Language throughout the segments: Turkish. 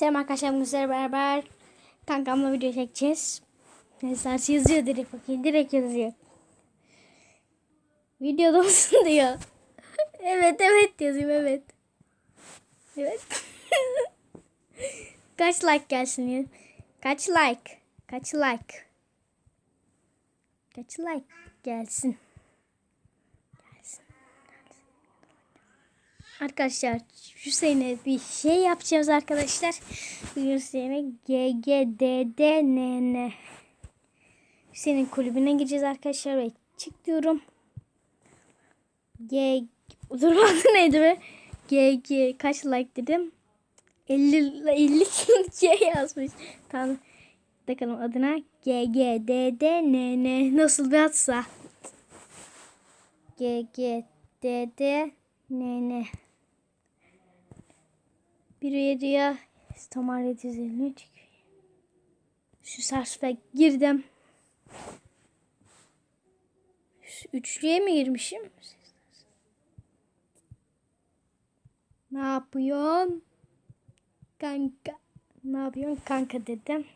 Selam arkadaşlar sizlerle beraber kankamla video çekeceğiz. Mesaj yazıyor direkt bakayım direkt yazıyor. Videoda olsun diyor. evet evet yazayım evet. Evet. Kaç like gelsin ya? Kaç like? Kaç like? Kaç like? Gelsin. Arkadaşlar şu sene bir şey yapacağız arkadaşlar. Sene GGDDNN. Senin kulübüne gireceğiz arkadaşlar ve çık diyorum. G durmadı neydi be? GG kaç like dedim? 50 50 G yazmış. Tamam. Bakalım adına GGDDNN nasıl bir atsa. GGDDNN bir yediye Tamar 753 Şu sarsıda girdim. Üçlüye mi girmişim? Ne yapıyorsun? Kanka. Ne yapıyorsun kanka dedim.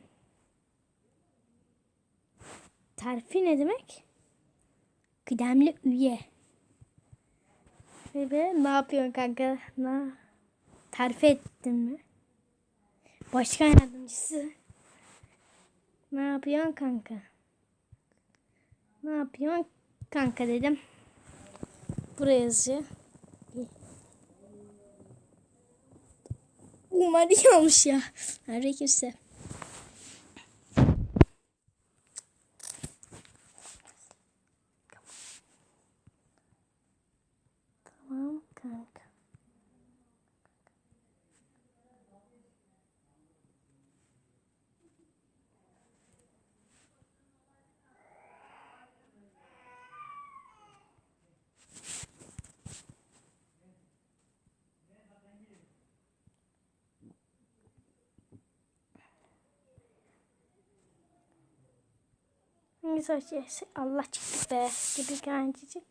Terfi ne demek? Kıdemli üye. Ve ne yapıyorsun kanka? Ne? Terfi ettin mi? Başkan yardımcısı. Ne yapıyorsun kanka? Ne yapıyorsun kanka dedim. Buraya yazıyor. Umarım olmuş ya. Her kimse. Tamam kanka. Hangisi açacağız? Allah çıktı be. Gibi gencecik.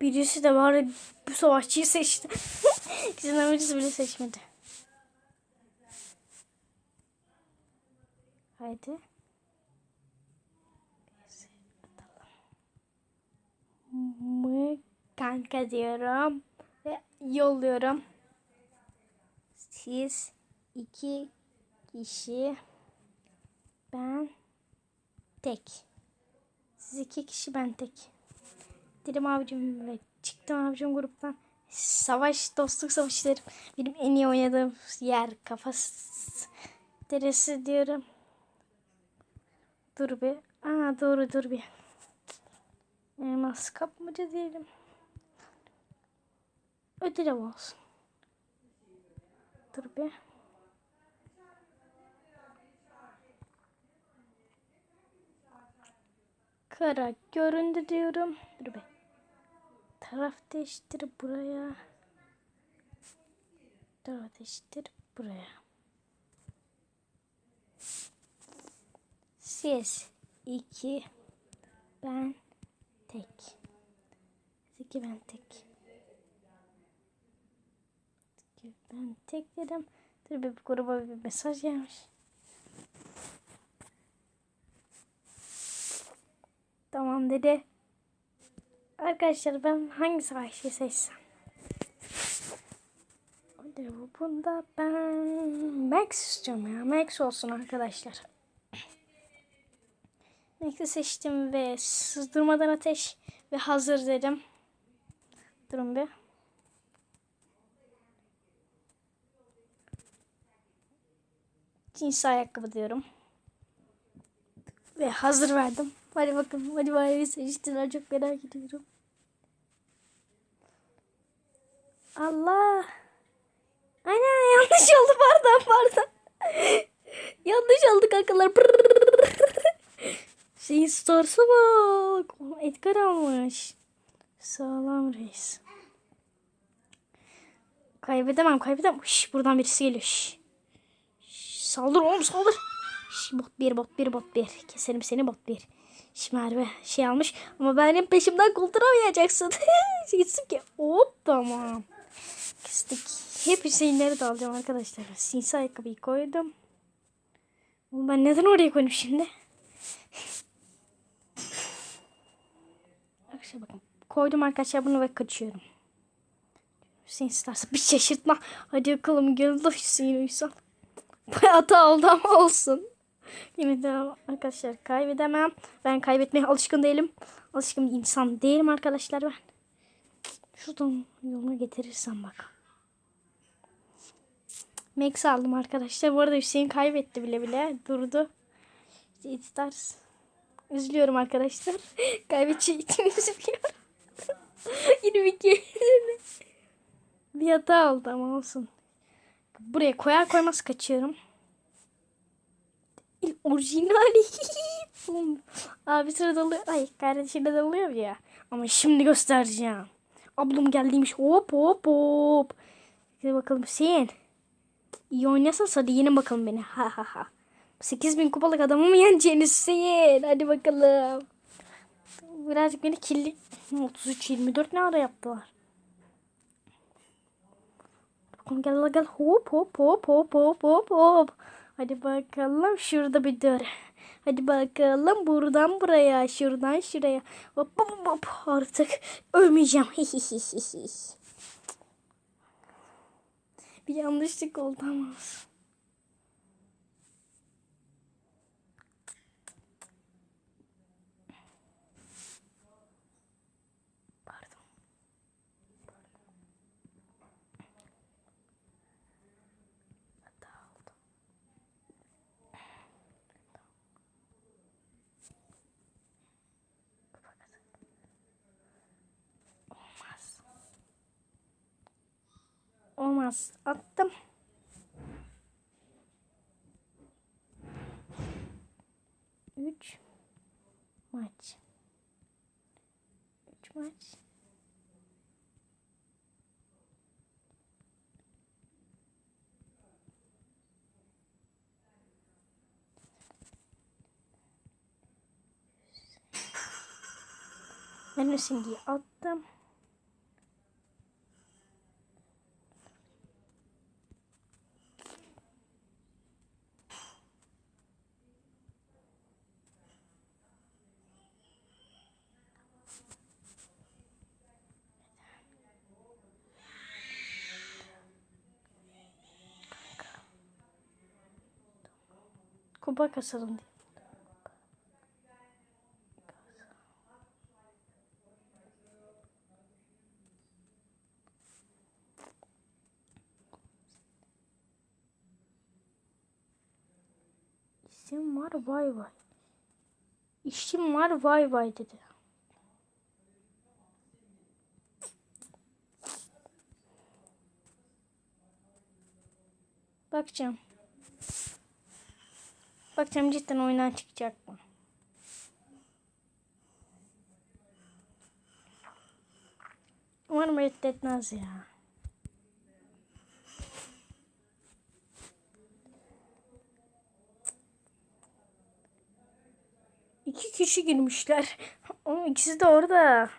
Birisi de var bu savaşçıyı seçti. İkisinden birisi bile seçmedi. Haydi. Mı kanka diyorum ve yolluyorum. Siz iki kişi ben tek. Siz iki kişi ben tek. Dedim abicim ve çıktım abicim gruptan. Savaş, dostluk savaşları benim en iyi oynadığım yer kafası deresi diyorum. Dur bir. Aa doğru dur bir. Elmas kapmaca diyelim. Ödülem olsun. Dur bir. Kara göründü diyorum. Dur be. Taraf değiştir buraya. Taraf değiştir buraya. Siz iki ben tek. İki ben tek. İki ben tek dedim. Dur bir gruba bir mesaj gelmiş. Tamam dedi. Arkadaşlar ben hangi savaşçıyı seçsem? Bunda ben Max istiyorum ya. Max olsun arkadaşlar. Max'i seçtim ve sızdırmadan ateş ve hazır dedim. Durun bir. Cins ayakkabı diyorum. Ve hazır verdim. Hadi bakın. Hadi bayağı seçtiler. Çok merak ediyorum. Allah. Ana yanlış oldu pardon pardon. yanlış oldu kankalar. Şeyin starsa bak. Edgar almış. Sağlam reis. Kaybedemem kaybedemem. Şş, buradan birisi geliyor. Şş. Şş, saldır oğlum saldır. Bot bir bot bir bot bir. Keserim seni bot bir. Şimdi Merve şey almış ama benim peşimden kulturamayacaksın. Gitsin ki hop tamam. Kestik. Hep Hüseyinleri de alacağım arkadaşlar. Sinsi ayakkabıyı koydum. Oğlum ben neden oraya koydum şimdi? Arkadaşlar bakın. Koydum arkadaşlar bunu ve kaçıyorum. Hüseyin isterse bir şaşırtma. Hadi bakalım de Hüseyin Uysal. Hata oldu ama olsun. Yine de arkadaşlar kaybedemem. Ben kaybetmeye alışkın değilim. Alışkın bir insan değilim arkadaşlar ben. Şuradan yoluna getirirsem bak. Max aldım arkadaşlar. Bu arada Hüseyin kaybetti bile bile. Durdu. İşte Stars. Üzülüyorum arkadaşlar. Kaybedeceği için üzülüyorum. Yine bir kere. bir hata oldu ama olsun. Buraya koyar koymaz kaçıyorum. İl orijinali. Abi sıra dalıyor. Ay kardeşine dalıyor ya. Ama şimdi göstereceğim. Ablam geldiymiş. Hop hop hop. Hadi bakalım Hüseyin. İyi oynasan hadi yine bakalım beni. Ha ha ha. 8000 kupalık adamı mı yeneceğiniz Hüseyin? Hadi bakalım. Birazcık beni kirli. 33-24 ne ara yaptılar? Bakalım gel gel. Hop hop hop hop hop hop hop. Hadi bakalım şurada bir dur. Hadi bakalım buradan buraya, şuradan şuraya. Hop hop hop, artık ölmeyeceğim. bir yanlışlık oldu ama. Olmaz. Attım. Üç maç. Üç maç. Ben o simgeyi attım. Kupa kasalım diye. İşim var vay vay. İşim var vay vay dedi. Bakacağım. Bakacağım cidden oyundan çıkacak mı? Umarım reddetmez ya. İki kişi girmişler. Ama ikisi de orada.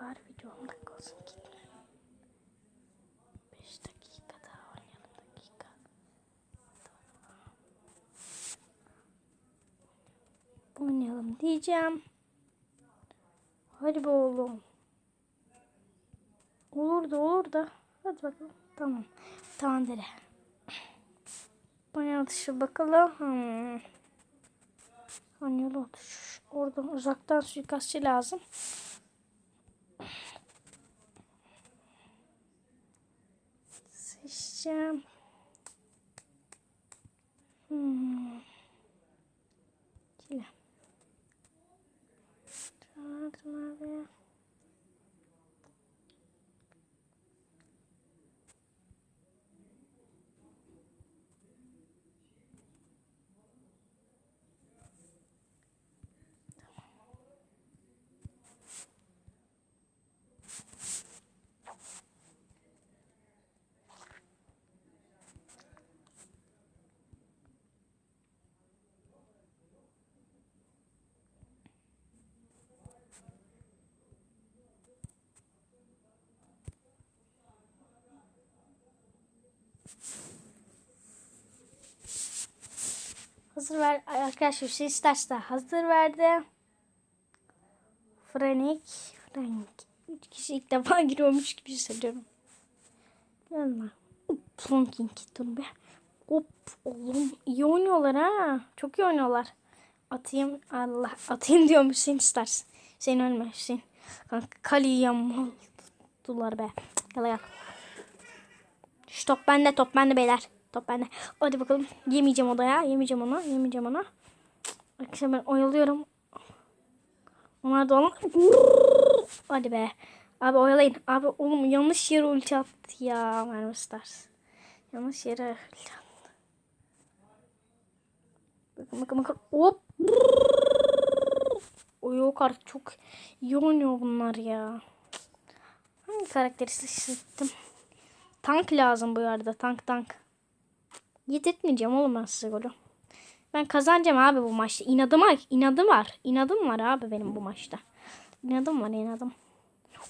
Bari video 10 dakika olsun gitme. 5 dakika daha oynayalım dakika. Oynayalım diyeceğim. Hadi be oğlum. Olur da olur da. Hadi bakalım. Tamam. Tamam dede. Oynayalım dışı bakalım. Hmm. Oynayalım. Oradan uzaktan suikastçı lazım. Seçeceğim. Hmm. Çile. Çağırdım abi. Hazır ver arkadaşlar şey isterse hazır verdi. Franik, Frank. Üç kişi ilk defa giriyormuş gibi hissediyorum. Yanma. Hop, Franking dur be. Hop oğlum iyi oynuyorlar ha. Çok iyi oynuyorlar. Atayım Allah atayım diyormuş Hüseyin Stars. Hüseyin ölme Hüseyin. Kanka kaleyi yamuldular be. Gel gel. Şu top bende top bende beyler. Top bende. Hadi bakalım. Yemeyeceğim odaya. Yemeyeceğim ona. Yemeyeceğim ona. Arkadaşlar ben oyalıyorum. Onlar da onlar. Hadi be. Abi oyalayın. Abi oğlum yanlış yere ulti attı ya. Mermi. Yanlış yere ulti attı. Bakın bakın bakın. Hop. O yok artık çok iyi oynuyor bunlar ya. Hangi karakteri seçtim? Tank lazım bu arada. Tank tank. Yedirtmeyeceğim oğlum ben size golü. Ben kazanacağım abi bu maçta. İnadım var. İnadım var. İnadım var abi benim bu maçta. İnadım var inadım.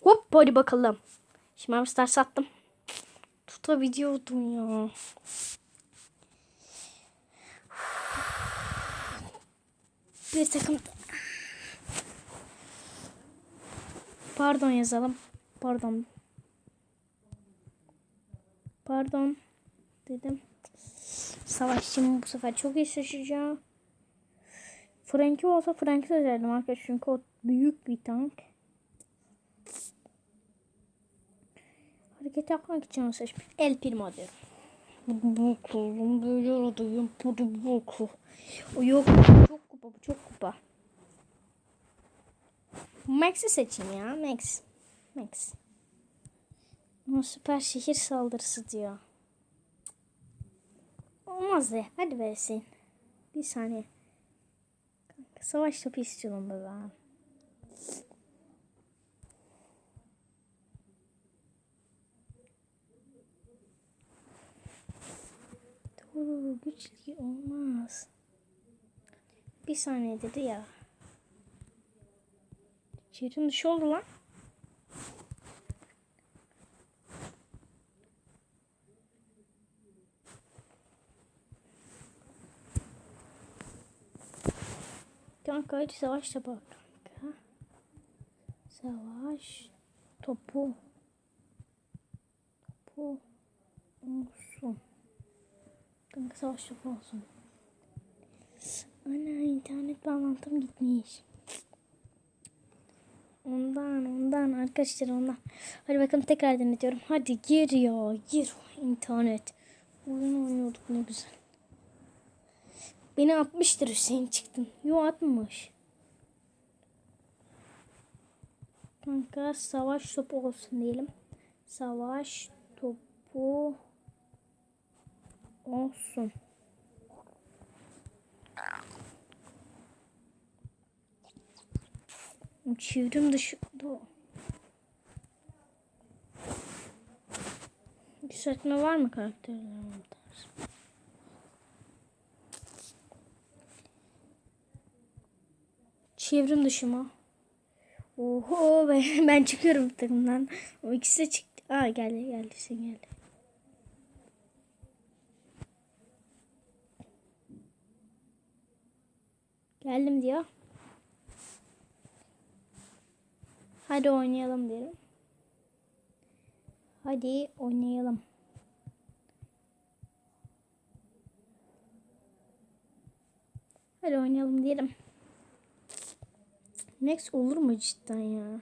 Hop hadi bakalım. Şimdi ben star sattım. Tutabiliyordum ya. Bir takım Pardon yazalım. Pardon. Pardon dedim. Savaşçım bu sefer çok iyi seçeceğim. Frankie olsa Frank'i seçerdim arkadaşlar çünkü o büyük bir tank. Hareket yapmak için seçmiş. El Primo diyorum. Bu kulum böyle oradayım. Bu da bu kul. O yok. Çok kupa bu çok kupa. Max'i seçeyim ya. Max. Max. Ama süper şehir saldırısı diyor. Olmaz ya. Hadi versin. Bir saniye. Kanka, savaş topu istiyorum be ben. Doğru güçlü olmaz. Bir saniye dedi ya. Çetin dışı oldu lan. Kanka hadi savaş topu. Kanka. Savaş topu. Topu olsun. Kanka savaş topu olsun. Ana internet bağlantım gitmiş. Ondan ondan arkadaşlar ondan. Hadi bakalım tekrar denetiyorum. Hadi gir ya gir internet. Oyun oynuyorduk ne güzel. Beni atmıştır Hüseyin çıktın. Yo atmış. Kanka savaş topu olsun diyelim. Savaş topu olsun. Çevrim dışı... Yükseltme var mı karakterlerimde? Çevrim dışı mı? Oho ben, ben çıkıyorum takımdan. O ikisi de çıktı. Aa geldi geldi sen geldi. Geldim diyor. Hadi oynayalım diyelim. Hadi oynayalım. Hadi oynayalım diyelim. Max olur mu cidden ya?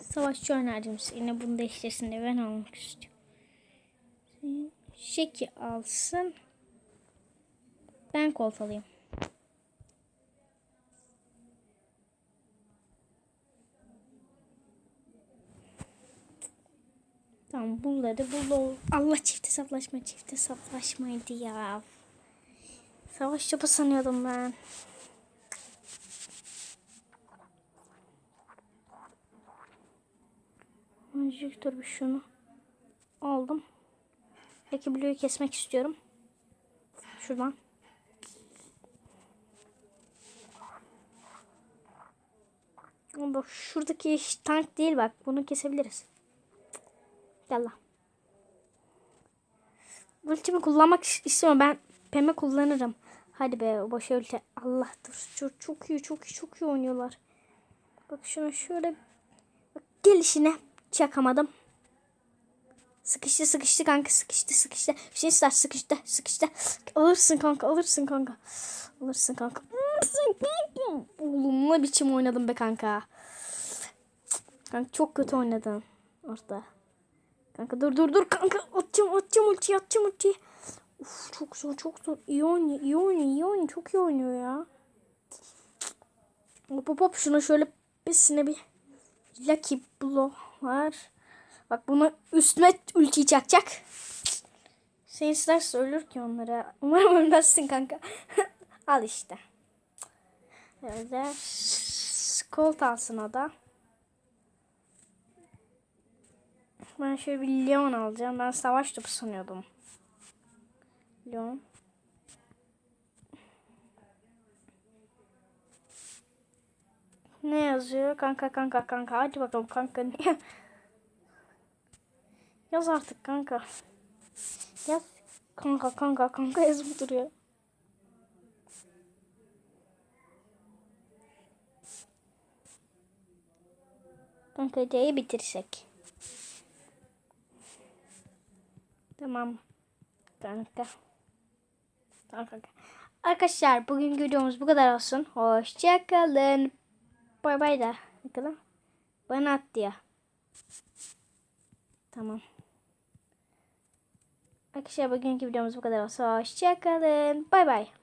Savaşçı oynardım. Yine bunu değiştirsin diye ben almak istiyorum. Şeki alsın. Ben kolt alayım. Tamam bunları bul. Allah çifte saflaşma çifte saflaşmaydı ya. Savaş topu sanıyordum ben. Dur bir şunu aldım. Peki Blue'yu kesmek istiyorum. Şuradan. Ama bak şuradaki tank değil bak. Bunu kesebiliriz. Gel lan. Ultimi kullanmak istiyorum. Ben pembe kullanırım. Hadi be boş ulti. Allah dur. Çok, çok iyi çok iyi çok iyi oynuyorlar. Bak şuna şöyle. Bak gelişine çakamadım. Sıkıştı sıkıştı kanka sıkıştı sıkıştı. Şimdi start sıkıştı sıkıştı. Alırsın kanka alırsın kanka. Alırsın kanka. Alırsın kanka. Oğlum ne biçim oynadım be kanka. Kanka çok kötü oynadın orada. Kanka dur dur dur kanka atacağım atacağım ultiyi atacağım ultiyi. Uf çok zor çok zor. İyi oynuyor iyi oynuyor iyi oynuyor çok iyi oynuyor ya. Hop hop hop şuna şöyle besine bir Lucky Blow var. Bak bunu üstüne ultiyi çakacak. Sen isterse ölür ki onlara. Umarım ölmezsin kanka. Al işte. Öyle. Colt alsın da. Ben şöyle bir Leon alacağım. Ben savaş topu sanıyordum. Leon. Ne yazıyor? Kanka kanka kanka. Hadi bakalım kanka. Ne? Yaz artık kanka. Yaz. Kanka kanka kanka yazıp duruyor. Kanka C'yi bitirsek. Tamam. Kanka. Kanka. Arkadaşlar bugün videomuz bu kadar olsun. Hoşçakalın. Bay bay da. Bakalım. Bana at diye. Tamam. Arkadaşlar bugünkü videomuz bu kadar olsun. Hoşçakalın. Bay bay.